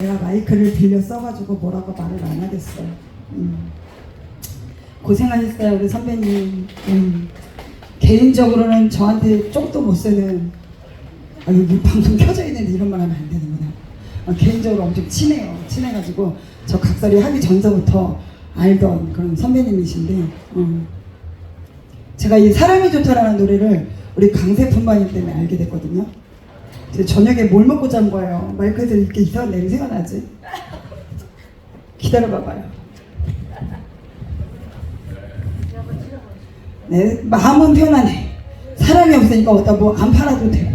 내가 마이크를 빌려 써가지고 뭐라고 말을 안 하겠어. 음. 고생하셨어요 우리 선배님. 음. 개인적으로는 저한테 쪽도 못 쓰는 아, 여기 방송 켜져 있는데 이런 말 하면 안 되는구나. 아, 개인적으로 엄청 친해요. 친해가지고 저 각설이 하기 전서부터 알던 그런 선배님이신데 음. 제가 이 사람이 좋다라는 노래를 우리 강세 품바님 때문에 알게 됐거든요. 제 저녁에 뭘 먹고 잔 거예요. 마이크에서 이렇게 이상한 냄새가 나지. 기다려봐봐요. 네, 마음은 편하네. 사람이 없으니까 어디다 뭐 안 팔아도 돼.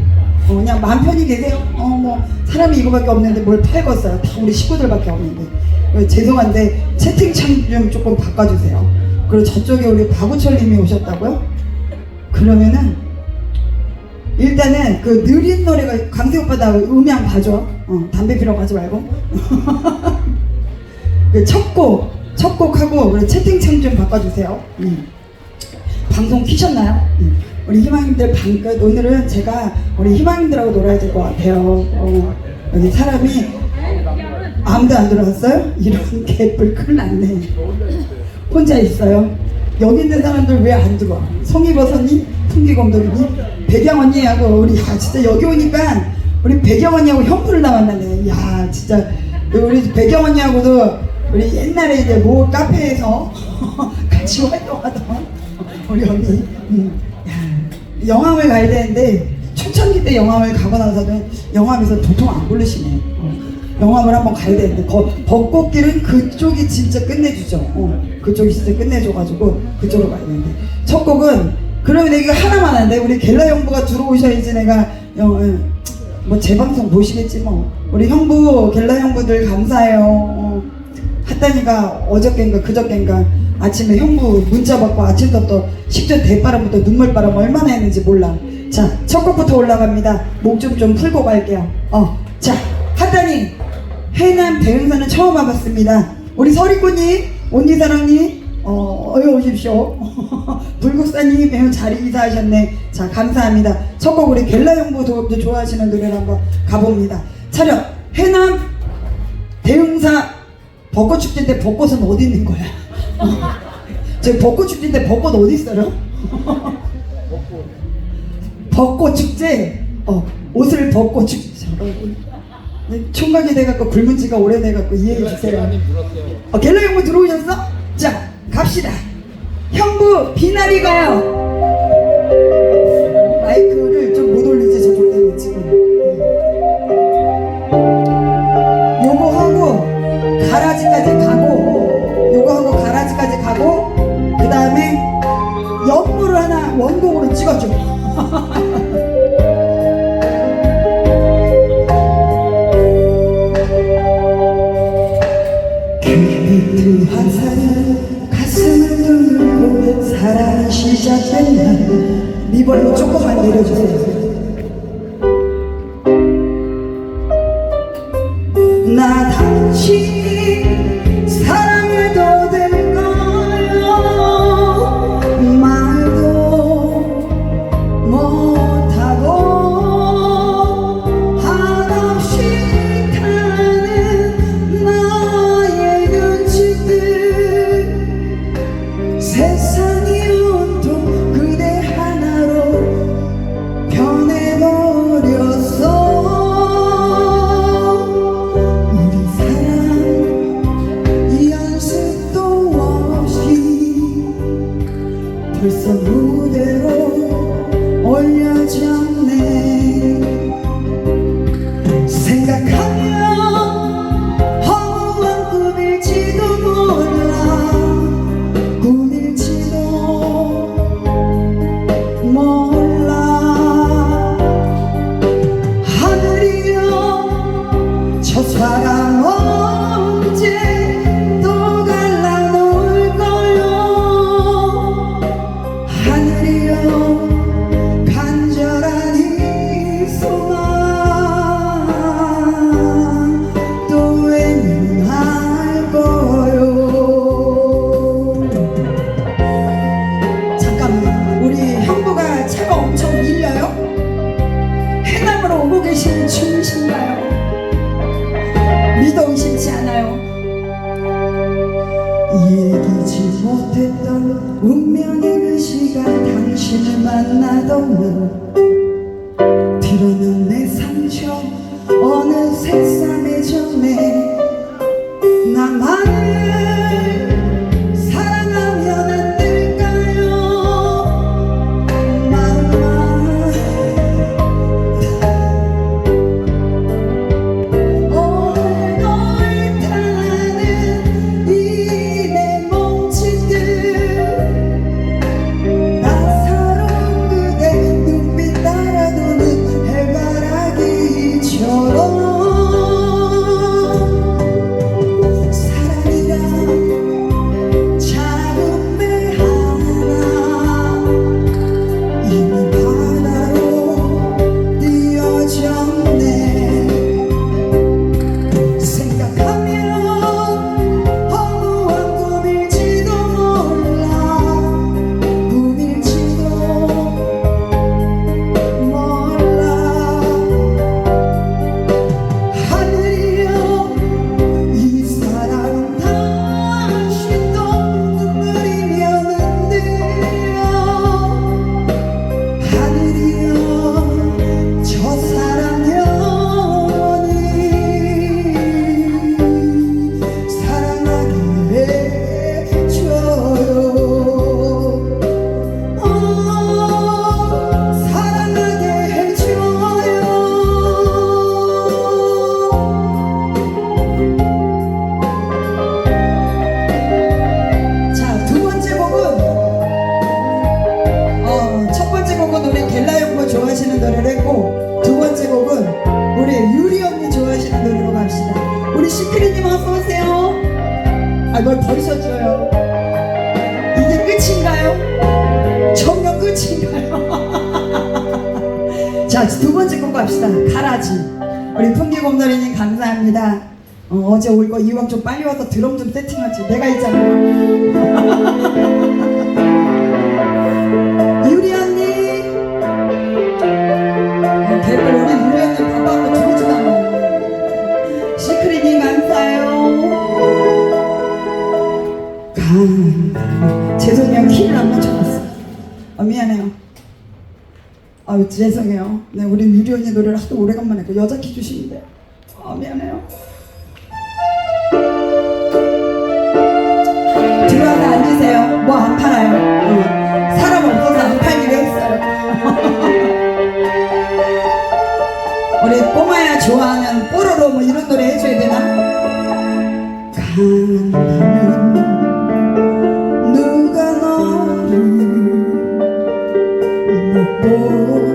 어, 그냥 마음 편히 계세요. 어, 뭐 사람이 이거밖에 없는데 뭘 팔겠어요. 다 우리 식구들밖에 없는데. 어, 죄송한데 채팅창 좀 조금 바꿔주세요. 그리고 저쪽에 우리 박우철님이 오셨다고요? 그러면은 일단은 그 느린 노래가 강세 오빠다 음향 봐줘. 어, 담배 피러 가지 말고. 그첫 곡, 첫 곡하고 우리 채팅창 좀 바꿔주세요. 음. 방송 키셨나요? 음. 우리 희망님들 방, 그 오늘은 제가 우리 희망님들하고 놀아야 될 것 같아요. 어, 여기 사람이 아무도 안 들어왔어요? 이런 개뿔 큰일 났네. 혼자 있어요. 여기 있는 사람들 왜 안 들어와? 송이버섯님, 풍기검도리님, 배경 언니하고 우리 야 진짜 여기 오니까 우리 배경 언니하고 형부를 다 만나네. 야 진짜 우리 배경 언니하고도 우리 옛날에 이제 모 카페에서 같이 활동하던 우리 언니. 음. 야, 영암을 가야 되는데 초창기 때 영암을 가고 나서는 영암에서 도통 안 부르시네. 어. 영암을 한번 가야 되는데 거, 벚꽃길은 그쪽이 진짜 끝내주죠. 어, 그쪽이 진짜 끝내줘가지고 그쪽으로 가야 되는데 첫 곡은 그러면 내가 하나만 한데 우리 겔라 형부가 들어오셔야지 내가 영, 뭐 재방송 보시겠지 뭐 우리 형부 겔라 형부들 감사해요. 어, 핫다니가 어저께인가 그저께인가 아침에 형부 문자 받고 아침부터 식전 대바람부터 눈물바람 얼마나 했는지 몰라. 자, 첫 곡부터 올라갑니다. 목 좀좀 풀고 갈게요. 어, 자, 핫다니 해남 대흥사는 처음 와봤습니다. 우리 서리꾼님, 온니사랑님, 어, 어여 오십시오. 불국사님 매우 잘 인사하셨네. 자, 감사합니다. 첫 곡 우리 겔라 형부 도 좋아하시는 노래를 한번 가봅니다. 차렷, 해남 대흥사 벚꽃 축제 때 벚꽃은 어디 있는 거야? 저 벚꽃 축제 때 벚꽃 어디 있어요? 벚꽃 축제, 어, 옷을 축, 저러고. 총각이 돼갖고 굶은 지가 오래돼갖고 이해해 주세요. 어, 갤러 형부 들어오셨어? 자, 갑시다. 형부, 비나리 가요. 마이크를 좀 못 올리지, 저쪽 때문에 지금. 요거 하고, 가라지까지 가고, 요거 하고, 가라지까지 가고, 그 다음에 연무를 하나 원곡으로 찍어줘. 시작된 리버브 조금만 내려주세요 믿어 의심치 않아요. 이기지 못했던 운명의 그 시간 당신을 만나더니 비로는 내 상처 어느 새삼의 전에 나만을 이왕 좀 빨리 와서 드럼 좀 세팅하지. 내가 있잖아. 유리 언니. 댓글 오늘 유리 언니 바빠서 들어오지도 않아. 시크릿이 많아요 가. 아, 죄송해요. 키를 안 맞춰봤어. 아, 미안해요. 아 죄송해요. 네, 우리 유리 언니 노래를 하도 오래간만에 그 여자 키 주시는데. 아, 미안해요. 하세요? 뭐 안 팔아요? 사람 없어서 안 팔기로 했어요. 우리 꼬마야 좋아하는 뽀로로 뭐 이런 노래 해줘야 되나? 누가 너를 못 보고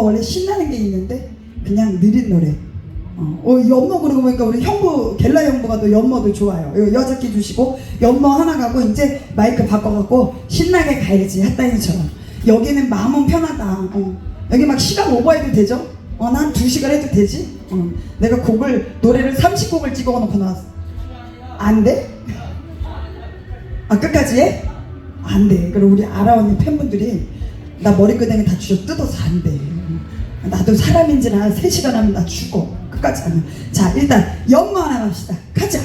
연모가 원래 신나는 게 있는데 그냥 느린 노래 어, 어, 연모 그러고 보니까 우리 형부 겔라 형부가 또 연모도 좋아요 요 여자 끼 주시고 연모 하나 가고 이제 마이크 바꿔갖고 신나게 가야지 핫다이처럼 여기는 마음은 편하다 어. 여기 막 시간 오버해도 되죠? 어, 난두 시간 해도 되지? 어. 내가 곡을 노래를 30곡을 찍어 놓고 나왔어 안 돼? 아 끝까지 해? 안 돼. 그리고 우리 언니 팬분들이 나 머리끄댕이 다 주워 뜯어서 안 돼. 나도 사람인지라 3시간 하면 나 죽어. 끝까지 하면. 자 일단 연마 하나 합시다. 가자.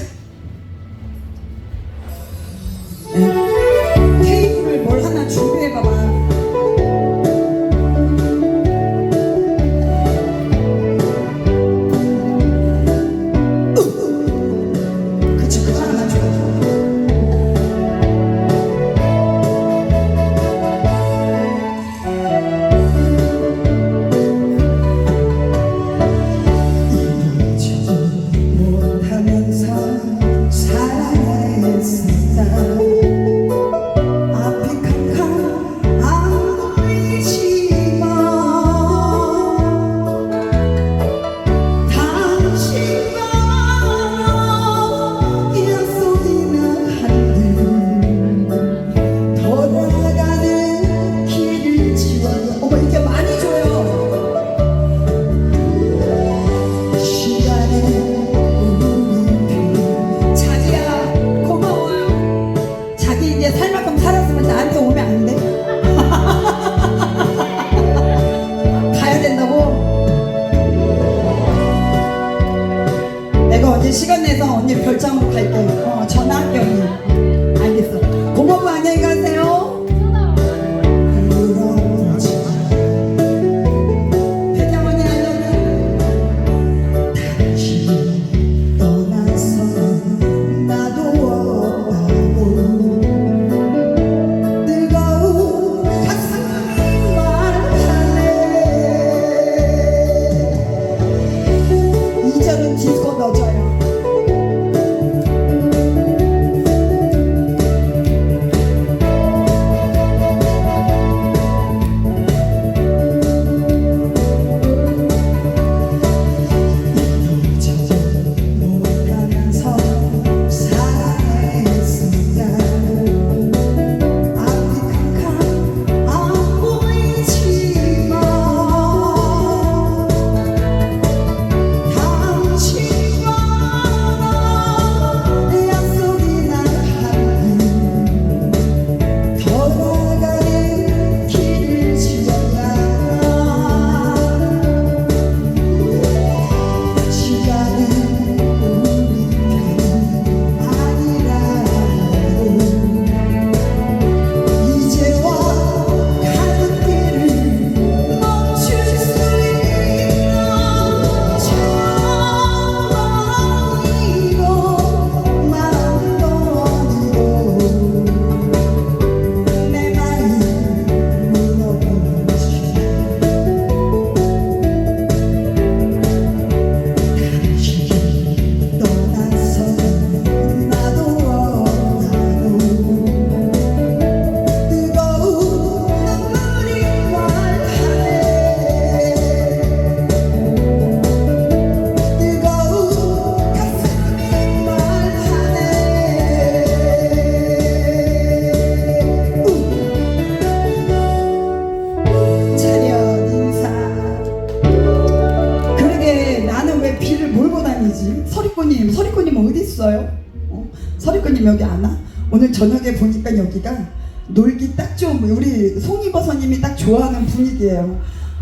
분위기예요.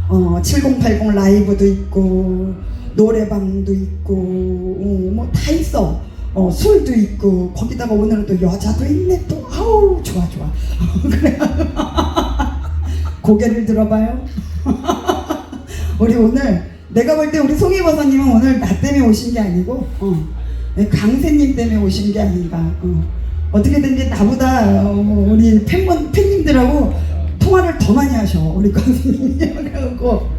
어, 7080 라이브도 있고 노래방도 있고 뭐다 있어. 어, 술도 있고 거기다가 오늘은 또 여자도 있네 또 아우 좋아 좋아 고개를 들어봐요 우리 오늘 내가 볼 때 우리 송이버섯님은 오늘 나 때문에 오신 게 아니고 어, 강세님 때문에 오신 게 아닌가 어. 어떻게든지 나보다 어, 우리 팬분 팬님들하고 통화를 더 많이 하셔 우리 강세님이 그래갖고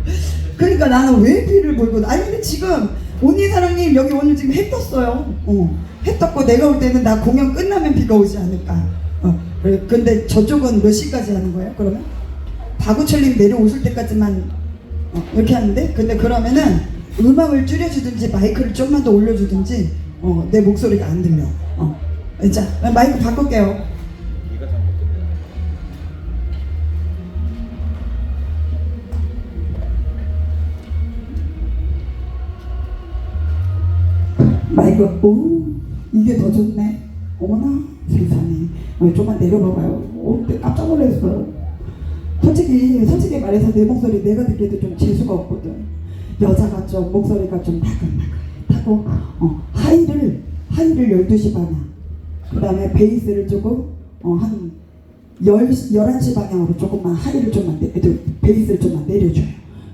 그러니까 나는 왜 비를 몰고 아니 근데 지금 온니 사랑님 여기 오늘 지금 해 떴어요 어, 해 떴고 내가 올 때는 나 공연 끝나면 비가 오지 않을까 어, 근데 저쪽은 몇 시까지 하는 거예요? 그러면 바구철님 내려오실 때까지만 어, 이렇게 하는데 근데 그러면은 음악을 줄여주든지 마이크를 좀만 더 올려주든지 어, 내 목소리가 안 들려. 어. 자 마이크 바꿀게요. 마이크 오 이게 더 좋네. 어머나 세상에. 어, 좀만 내려봐봐요. 오, 깜짝 놀랐어요. 솔직히 솔직히 말해서 내 목소리 내가 듣기에도 좀 재수가 없거든. 여자가 좀 목소리가 좀 나긋나긋하고 어, 하이를 하이를 12시 방향. 그 다음에 베이스를 조금 어, 한 10, 11시 방향으로 조금만 하이를 좀만 내, 또 베이스를 좀만 내려줘요.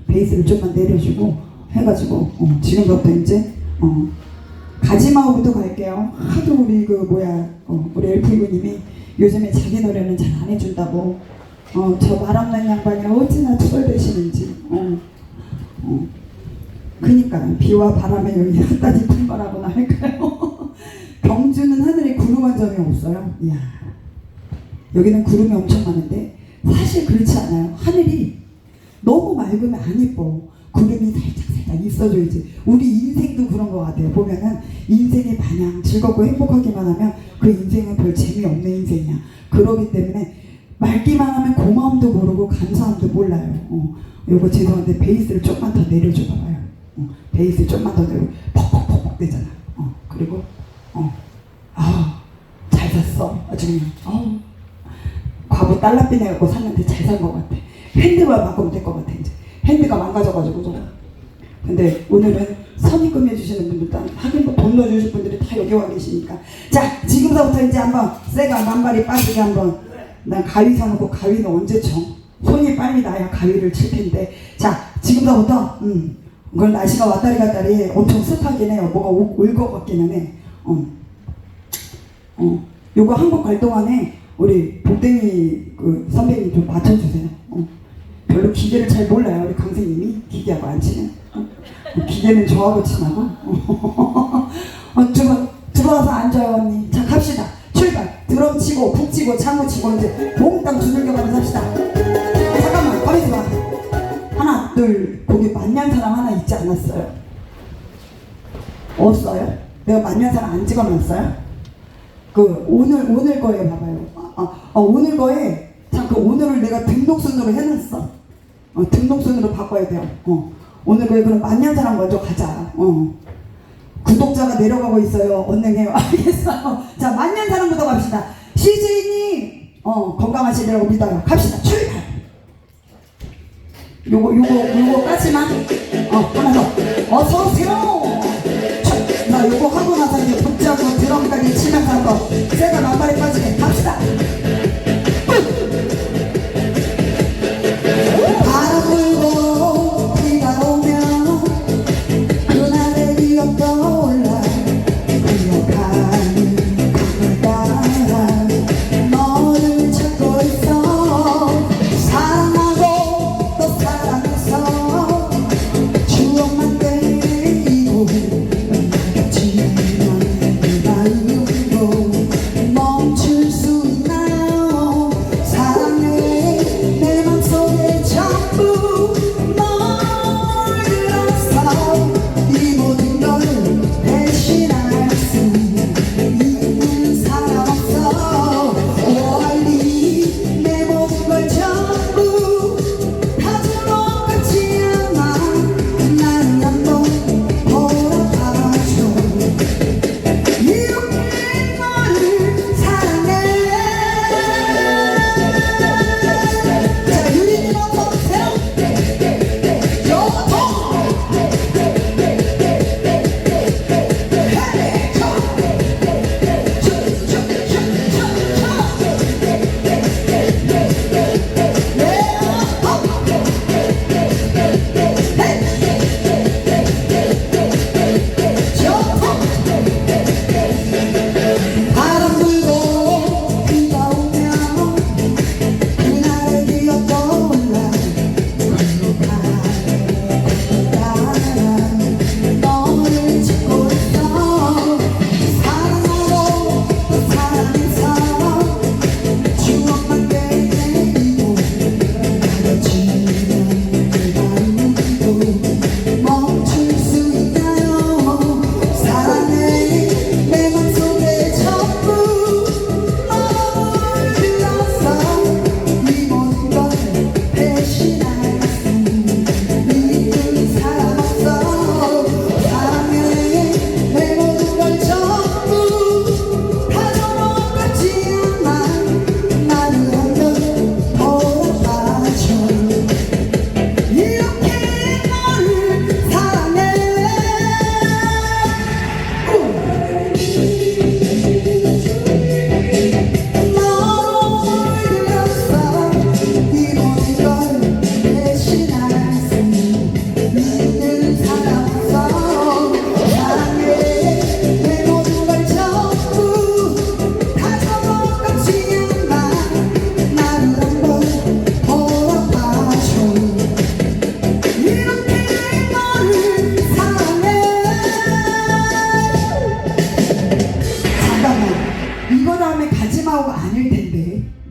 베이스를 좀만 내려주고 해가지고 어, 지금부터 이제 어, 가지마우부터 갈게요. 하도 우리 그 뭐야 어, 우리 엘프이브님이 요즘에 자기 노래는 잘 안 해준다고 어, 저 말 없는 양반이 어찌나 투덜대시는지 어, 어. 그니까 비와 바람에 여기 한따지 분발하거나 할까요? 경주는 하늘에 구름 한 점이 없어요. 이야. 여기는 구름이 엄청 많은데 사실 그렇지 않아요. 하늘이 너무 맑으면 안 예뻐. 구름이 살짝 살짝 있어줘야지. 우리 인생도 그런 것 같아요. 보면은 인생의 반향 즐겁고 행복하기만 하면 그 인생은 별 재미없는 인생이야. 그러기 때문에 맑기만 하면 고마움도 모르고 감사함도 몰라요. 어, 요거 죄송한데 베이스를 조금만 더 내려줘 봐봐요. 어, 베이스 좀만 더 내려. 퍽퍽퍽퍽 되잖아. 어, 그리고 어, 아, 잘 샀어. 아주 그냥. 어. 과부 딸라삐 내갖고 샀는데 잘 산 것 같아. 핸드만 바꾸면 될 것 같아 이제. 핸드가 망가져가지고 좀. 근데 오늘은 선입금 해주시는 분들도 하긴 뭐돈 넣어주실 분들이 다 여기 와 계시니까. 자 지금서부터 이제 한번 쇠가 만발이 빠지게 한번. 난 가위 사놓고 가위는 언제 쳐? 손이 빨리 나야 가위를 칠 텐데. 자 지금서부터 음. 그걸 날씨가 왔다리 갔다리 엄청 습하긴 해요. 뭐가 올 것 같기는 해. 어. 어, 요거 한국 갈 동안에 우리 복댕이 그 선배님 좀 맞춰주세요. 어. 별로 기계를 잘 몰라요. 우리 강생님이 기계하고 안 치는. 어. 기계는 저하고 친하고. 어, 들어, 들어와서 앉아요 언니. 자 갑시다. 출발. 드럼 치고 북 치고 창호 치고 이제 몽땅 두들겨가면서 합시다. 잠깐만 가만히 봐. 하나 둘 거기 만년 사람 하나 있지 않았어요? 없어요? 내가 만년 사람 안 찍어놨어요? 그 오늘 오늘 거에 봐봐요. 아, 아, 아, 오늘 거에 잠그 오늘을 내가 등록 순으로 해놨어. 어, 등록순으로 바꿔야 돼요. 어. 오늘 거에 그럼 만년사랑 먼저 가자. 어. 구독자가 내려가고 있어요. 언능해요. 알겠어요. 자 만년사랑부터 갑시다. CJ님 어 건강하시리라고 믿어요. 갑시다. 출발. 요거 요거 요거 까지만 어 하나 더 어서 오세요. 자, 나 요거 하고 나서 이제 복잡하고 드럼까지 치면서 한거 제가 만발에 빠지게 갑시다.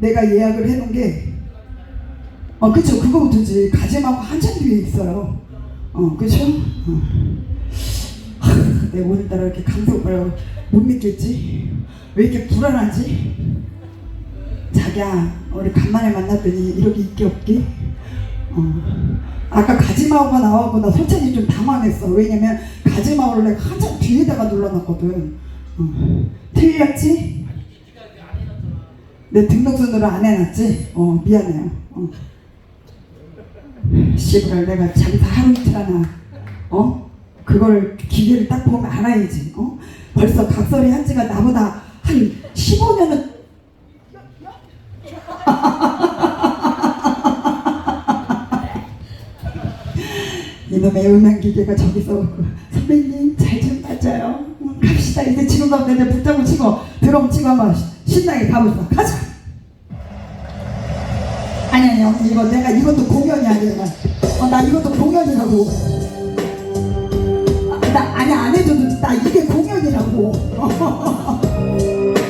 내가 예약을 해놓은 게, 어, 그쵸. 그거부터지. 가지마고 한참 뒤에 있어요. 어, 그쵸? 어. 하, 내가 오늘따라 이렇게 강세 오빠를 못 믿겠지? 왜 이렇게 불안하지? 자기야, 우리 간만에 만났더니 이렇게 있기 없기? 어. 아까 가지마오가 나와고 나 솔직히 좀 당황했어. 왜냐면 가지마오를 내가 한참 뒤에다가 눌러놨거든. 어. 틀렸지? 내 등록순으로 안 해놨지? 어, 미안해요. 어. 씨발 내가 장사 하루 이틀 하나 어? 그걸 기계를 딱 보면 알아야지 어? 벌써 각설이 한 지가 나보다 한 15년은 이놈의 음향 기계가 저기서 선배님 잘 좀 맞아요 응, 갑시다 이제 지금 가면 내 붙잡고 치고 드럼 치고 한번 신나게 가보자 가자. 아니 아니요 이거 내가 이것도 공연이 아니야 어, 나 이것도 공연이라고. 아, 나 아니 안 해줘도 나 이게 공연이라고